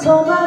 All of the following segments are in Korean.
저만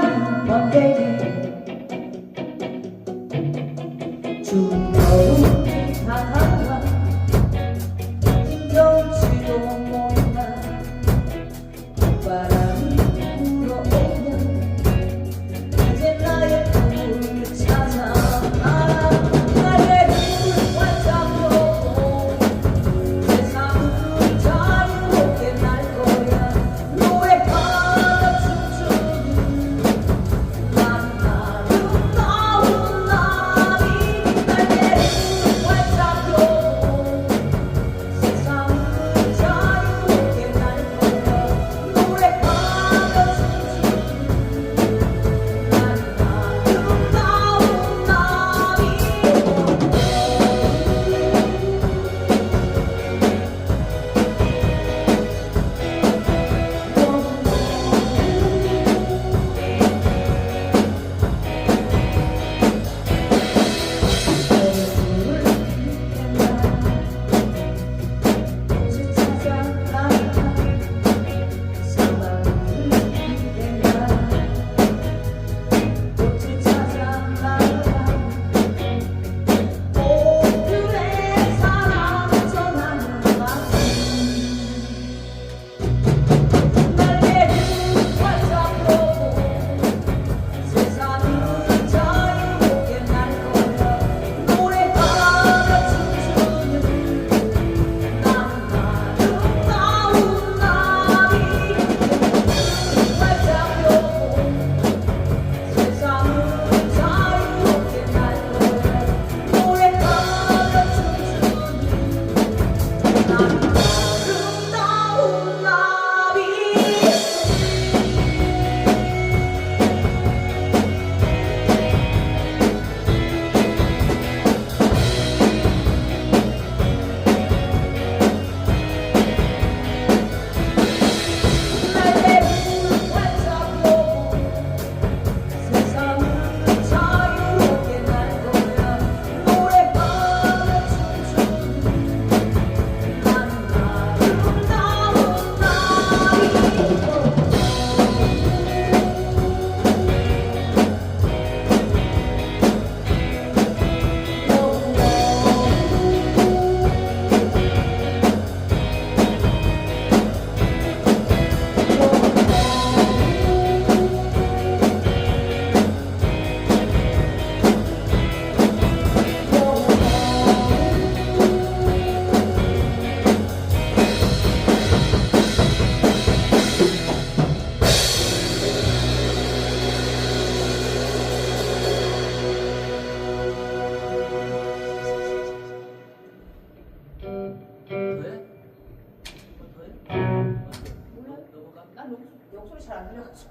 하루만에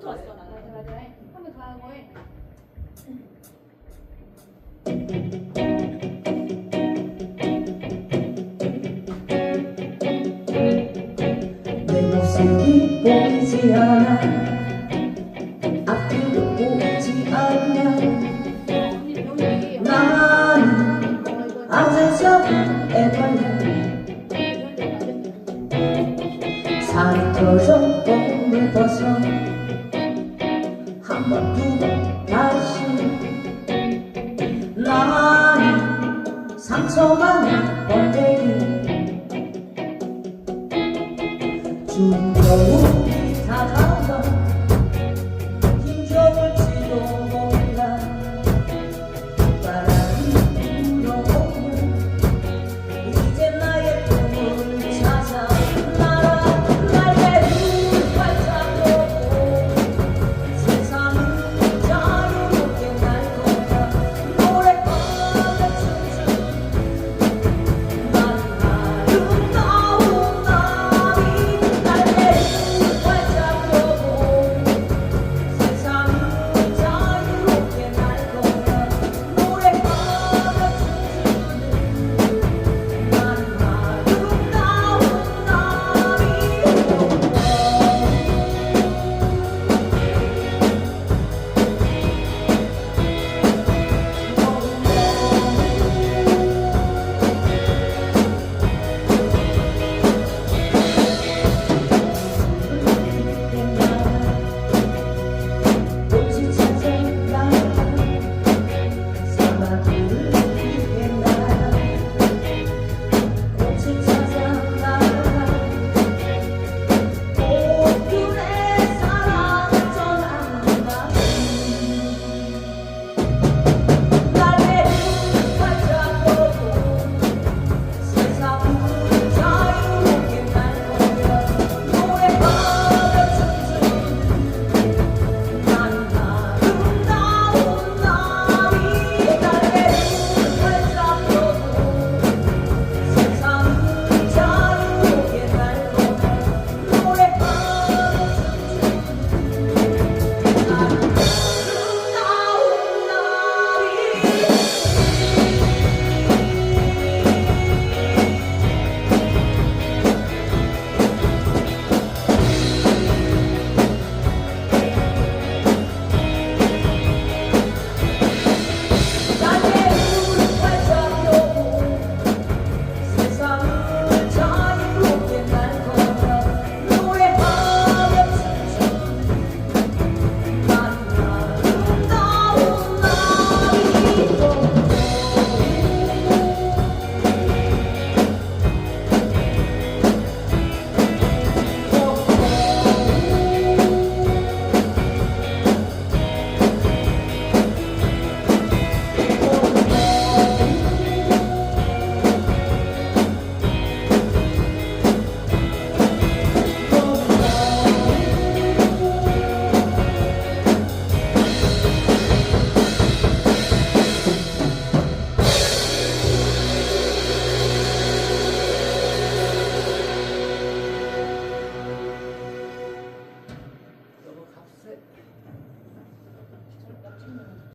토론하면 해내 살이 쪄서 땡을 벗어 한번 두 번 다시 나만 상처만 번데기 준 겨우 다가가